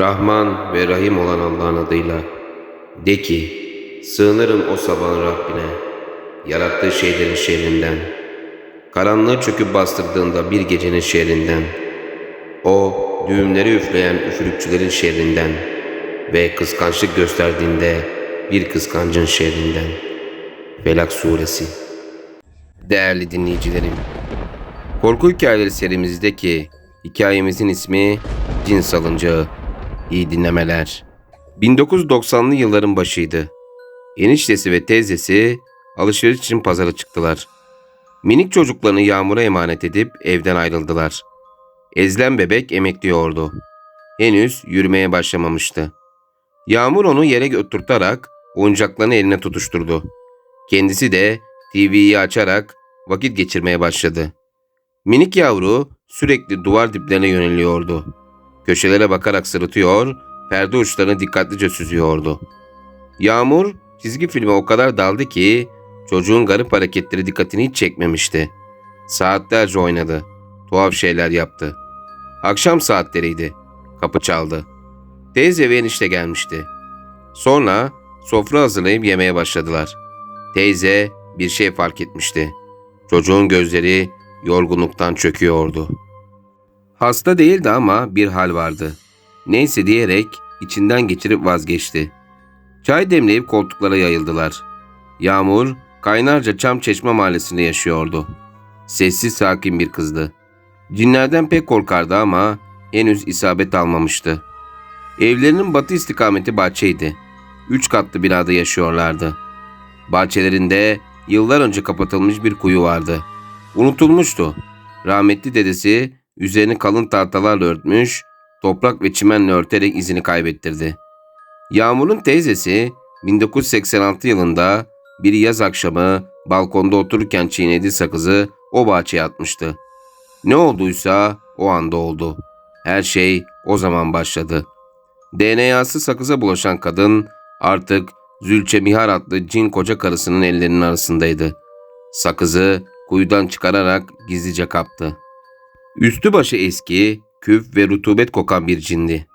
Rahman ve Rahim olan Allah'ın adıyla. De ki, sığınırım o sabahın Rabbine, yarattığı şeylerin şerrinden. Karanlığı çöküp bastırdığında bir gecenin şerrinden. O, düğümleri üfleyen üfürükçülerin şerrinden ve kıskançlık gösterdiğinde bir kıskancın şerrinden. Felak Suresi Değerli dinleyicilerim, Korku Hikayeleri serimizdeki hikayemizin ismi Cin Salıncağı. İyi dinlemeler. 1990'lı yılların başıydı. Eniştesi ve teyzesi alışveriş için pazara çıktılar. Minik çocuklarını Yağmur'a emanet edip evden ayrıldılar. Ezilen bebek emekliyordu. Henüz yürümeye başlamamıştı. Yağmur onu yere götürterek oyuncaklarını eline tutuşturdu. Kendisi de TV'yi açarak vakit geçirmeye başladı. Minik yavru sürekli duvar diplerine yöneliyordu. Köşelere bakarak sırıtıyor, perde uçlarını dikkatlice süzüyordu. Yağmur çizgi filme o kadar daldı ki çocuğun garip hareketleri dikkatini hiç çekmemişti. Saatlerce oynadı. Tuhaf şeyler yaptı. Akşam saatleriydi. Kapı çaldı. Teyze ve enişte gelmişti. Sonra sofra hazırlayıp yemeye başladılar. Teyze bir şey fark etmişti. Çocuğun gözleri yorgunluktan çöküyordu. Hasta değildi ama bir hal vardı. Neyse diyerek içinden geçirip vazgeçti. Çay demleyip koltuklara yayıldılar. Yağmur kaynarca Çam Çeşme mahallesinde yaşıyordu. Sessiz sakin bir kızdı. Cinlerden pek korkardı ama henüz isabet almamıştı. Evlerinin batı istikameti bahçeydi. Üç katlı binada yaşıyorlardı. Bahçelerinde yıllar önce kapatılmış bir kuyu vardı. Unutulmuştu. Rahmetli dedesi üzerini kalın tahtalarla örtmüş, toprak ve çimenle örterek izini kaybettirdi. Yağmur'un teyzesi 1986 yılında bir yaz akşamı balkonda otururken çiğnediği sakızı o bahçeye atmıştı. Ne olduysa o anda oldu. Her şey o zaman başladı. DNA'sı sakıza bulaşan kadın artık Zülçe Mihar adlı cin koca karısının ellerinin arasındaydı. Sakızı kuyudan çıkararak gizlice kaptı. Üstü başı eski, küf ve rutubet kokan bir cindi.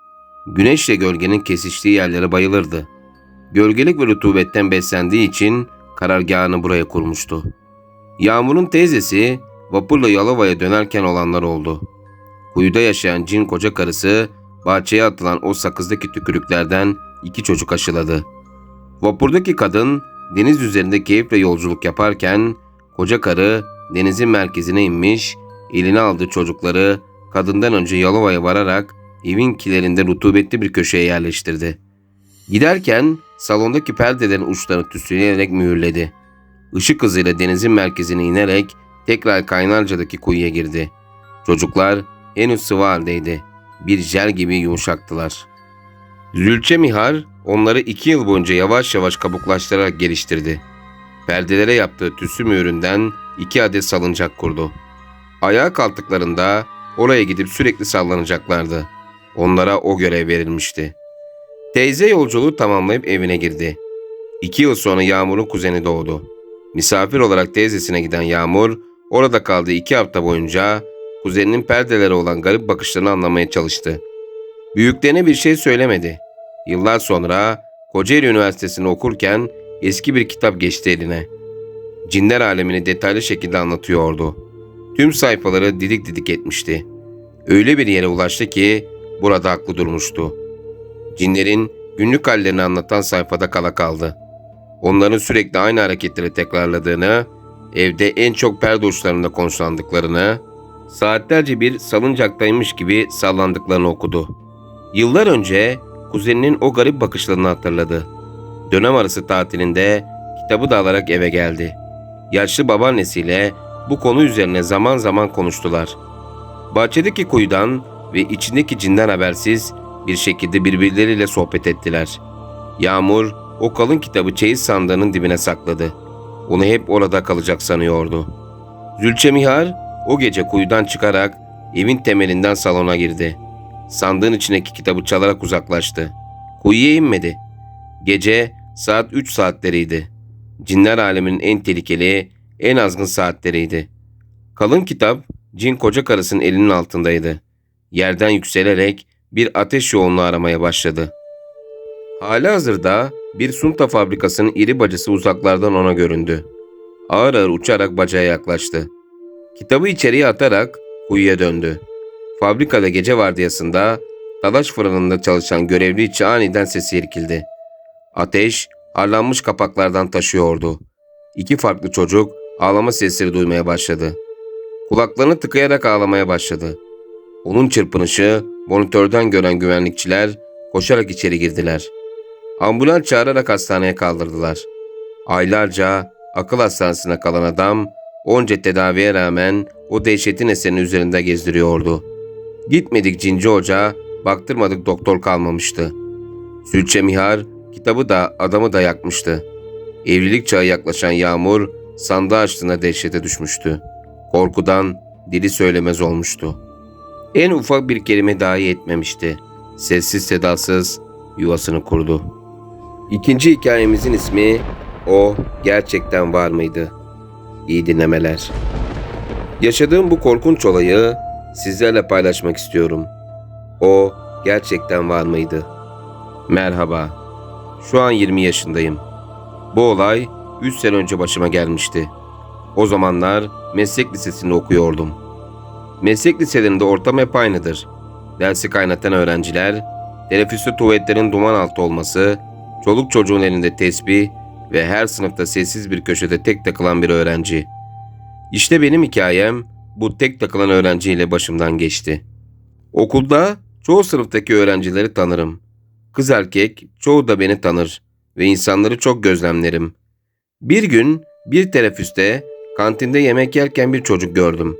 Güneşle gölgenin kesiştiği yerlere bayılırdı. Gölgelik ve rutubetten beslendiği için karargahını buraya kurmuştu. Yağmur'un teyzesi vapurla Yalova'ya dönerken olanlar oldu. Kuyuda yaşayan cin koca karısı bahçeye atılan o sakızdaki tükürüklerden iki çocuk aşıladı. Vapurdaki kadın deniz üzerinde keyifle yolculuk yaparken koca karı denizin merkezine inmiş, eline aldığı çocukları kadından önce Yalova'ya vararak evin kilerinde rutubetli bir köşeye yerleştirdi. Giderken salondaki perdelerin uçlarını tüsleyerek mühürledi. Işık hızıyla denizin merkezine inerek tekrar Kaynarca'daki kuyuya girdi. Çocuklar henüz sıvı haldeydi. Bir jel gibi yumuşaktılar. Zülçe Mihar onları iki yıl boyunca yavaş yavaş kabuklaştırarak geliştirdi. Perdelere yaptığı tüsü mühüründen iki adet salıncak kurdu. Ayağa kalktıklarında oraya gidip sürekli sallanacaklardı. Onlara o görev verilmişti. Teyze yolculuğu tamamlayıp evine girdi. İki yıl sonra Yağmur'un kuzeni doğdu. Misafir olarak teyzesine giden Yağmur, orada kaldığı iki hafta boyunca kuzeninin perdelere olan garip bakışlarını anlamaya çalıştı. Büyüklerine bir şey söylemedi. Yıllar sonra Kocaeli Üniversitesi'nde okurken eski bir kitap geçti eline. Cinler alemini detaylı şekilde anlatıyordu. Tüm sayfaları didik didik etmişti. Öyle bir yere ulaştı ki burada haklı durmuştu. Cinlerin günlük hallerini anlatan sayfada kala kaldı. Onların sürekli aynı hareketleri tekrarladığını, evde en çok perde uçlarında konuşlandıklarını, saatlerce bir salıncaktaymış gibi sallandıklarını okudu. Yıllar önce kuzeninin o garip bakışlarını hatırladı. Dönem arası tatilinde kitabı da alarak eve geldi. Yaşlı babaannesiyle bu konu üzerine zaman zaman konuştular. Bahçedeki kuyudan ve içindeki cinden habersiz bir şekilde birbirleriyle sohbet ettiler. Yağmur o kalın kitabı çeyiz sandığının dibine sakladı. Onu hep orada kalacak sanıyordu. Zülçemihar o gece kuyudan çıkarak evin temelinden salona girdi. Sandığın içindeki kitabı çalarak uzaklaştı. Kuyuya inmedi. Gece saat 3 saatleriydi. Cinler aleminin en tehlikeli, en azgın saatleriydi. Kalın kitap cin koca karısının elinin altındaydı. Yerden yükselerek bir ateş yoğunluğu aramaya başladı. Hali hazırda bir sunta fabrikasının iri bacası uzaklardan ona göründü. Ağır ağır uçarak bacaya yaklaştı. Kitabı içeriye atarak kuyuya döndü. Fabrikada gece vardiyasında dalaş fırınında çalışan görevli içi aniden sesi irkildi. Ateş harlanmış kapaklardan taşıyordu. İki farklı çocuk ağlama sesleri duymaya başladı. Kulaklarını tıkayarak ağlamaya başladı. Onun çırpınışı monitörden gören güvenlikçiler koşarak içeri girdiler. Ambulans çağırarak hastaneye kaldırdılar. Aylarca akıl hastanesine kalan adam onca tedaviye rağmen o dehşetin eserini üzerinde gezdiriyordu. Gitmedik Cinci Hoca, baktırmadık doktor kalmamıştı. Zülçe Mihar kitabı da adamı da yakmıştı. Evlilik çağı yaklaşan Yağmur sandığı açtığında dehşete düşmüştü. Korkudan dili söylemez olmuştu. En ufak bir kelime dahi etmemişti. Sessiz sedasız yuvasını kurdu. İkinci hikayemizin ismi O Gerçekten Var mıydı? İyi dinlemeler. Yaşadığım bu korkunç olayı sizlerle paylaşmak istiyorum. O gerçekten var mıydı? Merhaba. Şu an 20 yaşındayım. Bu olay 3 sene önce başıma gelmişti. O zamanlar meslek lisesinde okuyordum. Meslek liselerinde ortam hep aynıdır. Dersi kaynatan öğrenciler, teneffüste tuvaletlerin duman altı olması, çoluk çocuğun elinde tesbih ve her sınıfta sessiz bir köşede tek takılan bir öğrenci. İşte benim hikayem bu tek takılan öğrenciyle başımdan geçti. Okulda çoğu sınıftaki öğrencileri tanırım. Kız erkek çoğu da beni tanır ve insanları çok gözlemlerim. Bir gün bir teneffüste kantinde yemek yerken bir çocuk gördüm.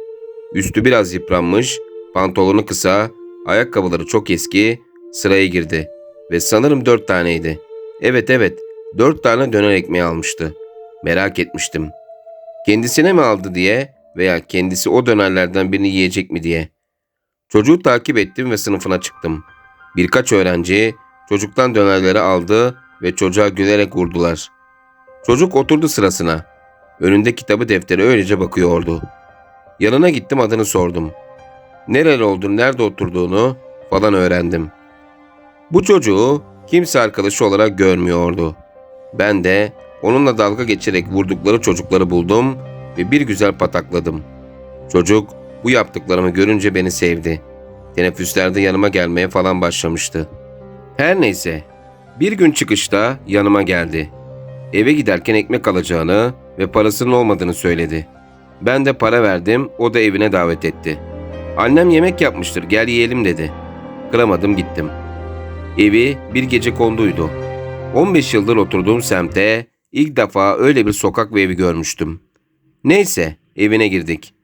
Üstü biraz yıpranmış, pantolonu kısa, ayakkabıları çok eski, sıraya girdi ve sanırım dört taneydi. Evet evet, dört tane döner ekmeği almıştı. Merak etmiştim. Kendisine mi aldı diye veya kendisi o dönerlerden birini yiyecek mi diye. Çocuğu takip ettim ve sınıfına çıktım. Birkaç öğrenci çocuktan dönerleri aldı ve çocuğa gülerek vurdular. Çocuk oturdu sırasına. Önünde kitabı defteri öylece bakıyordu. Yanına gittim adını sordum. Nereli olduğunu, nerede oturduğunu falan öğrendim. Bu çocuğu kimse arkadaşı olarak görmüyordu. Ben de onunla dalga geçerek vurdukları çocukları buldum ve bir güzel patakladım. Çocuk bu yaptıklarımı görünce beni sevdi. Teneffüslerde yanıma gelmeye falan başlamıştı. Her neyse, bir gün çıkışta yanıma geldi. Eve giderken ekmek alacağını ve parasının olmadığını söyledi. Ben de para verdim, o da evine davet etti. Annem yemek yapmıştır, gel yiyelim dedi. Kıramadım gittim. Evi bir gece konduydu. 15 yıldır oturduğum semte ilk defa öyle bir sokak ve evi görmüştüm. Neyse, evine girdik.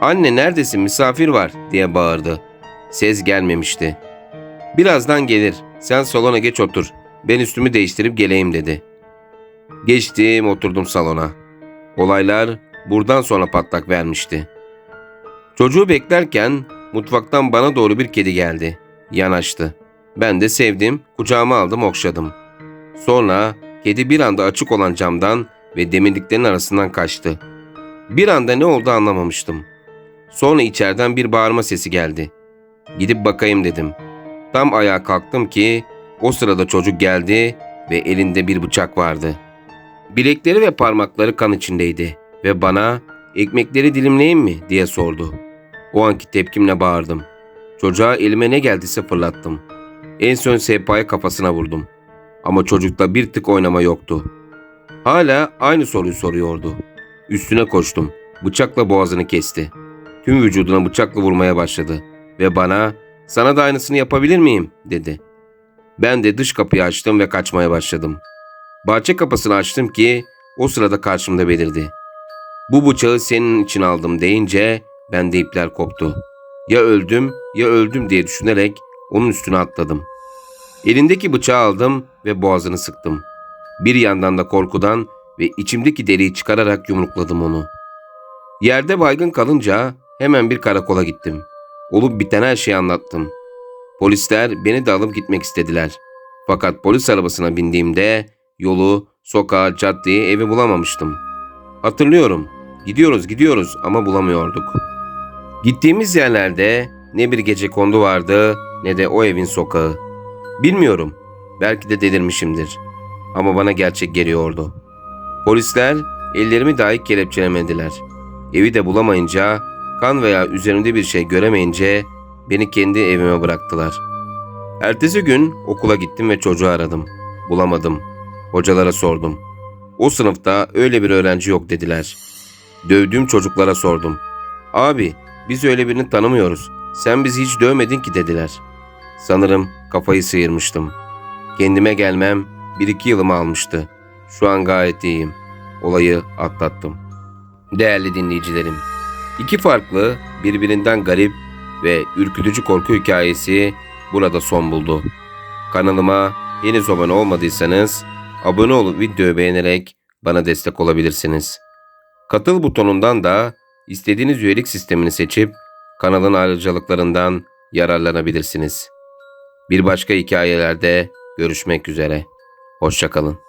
Anne neredesin misafir var diye bağırdı. Ses gelmemişti. Birazdan gelir. Sen salona geç otur. Ben üstümü değiştirip geleyim dedi. Geçtim oturdum salona. Olaylar buradan sonra patlak vermişti. Çocuğu beklerken mutfaktan bana doğru bir kedi geldi. Yanaştı. Ben de sevdim, kucağıma aldım okşadım. Sonra kedi bir anda açık olan camdan ve demirliklerin arasından kaçtı. Bir anda ne oldu anlamamıştım. Sonra içeriden bir bağırma sesi geldi. Gidip bakayım dedim. Tam ayağa kalktım ki o sırada çocuk geldi ve elinde bir bıçak vardı. Bilekleri ve parmakları kan içindeydi ve bana ekmekleri dilimleyeyim mi diye sordu. O anki tepkimle bağırdım. Çocuğa elime ne geldiyse fırlattım. En son sehpaya kafasına vurdum. Ama çocukta bir tık oynama yoktu. Hala aynı soruyu soruyordu. Üstüne koştum. Bıçakla boğazını kesti. Tüm vücuduna bıçakla vurmaya başladı. Ve bana sana da aynısını yapabilir miyim dedi. Ben de dış kapıyı açtım ve kaçmaya başladım. Bahçe kapısını açtım ki o sırada karşımda belirdi. Bu bıçağı senin için aldım deyince bende ipler koptu. Ya öldüm ya öldüm diye düşünerek onun üstüne atladım. Elindeki bıçağı aldım ve boğazını sıktım. Bir yandan da korkudan ve içimdeki deliği çıkararak yumrukladım onu. Yerde baygın kalınca hemen bir karakola gittim. Olup biten her şeyi anlattım. Polisler beni de alıp gitmek istediler. Fakat polis arabasına bindiğimde yolu, sokağı, caddeyi, evi bulamamıştım. Hatırlıyorum. Gidiyoruz gidiyoruz ama bulamıyorduk. Gittiğimiz yerlerde ne bir gece kondu vardı ne de o evin sokağı. Bilmiyorum. Belki de delirmişimdir. Ama bana gerçek geliyordu. Polisler ellerimi dahi kelepçelemediler. Evi de bulamayınca, kan veya üzerimde bir şey göremeyince beni kendi evime bıraktılar. Ertesi gün okula gittim ve çocuğu aradım. Bulamadım. Hocalara sordum. O sınıfta öyle bir öğrenci yok dediler. Dövdüğüm çocuklara sordum. Abi biz öyle birini tanımıyoruz. Sen bizi hiç dövmedin ki dediler. Sanırım kafayı sıyırmıştım. Kendime gelmem bir iki yılımı almıştı. Şu an gayet iyiyim. Olayı atlattım. Değerli dinleyicilerim, iki farklı, birbirinden garip ve ürkütücü korku hikayesi burada son buldu. Kanalıma henüz abone olmadıysanız abone olup videoyu beğenerek bana destek olabilirsiniz. Katıl butonundan da istediğiniz üyelik sistemini seçip kanalın ayrıcalıklarından yararlanabilirsiniz. Bir başka hikayelerde görüşmek üzere. Hoşçakalın.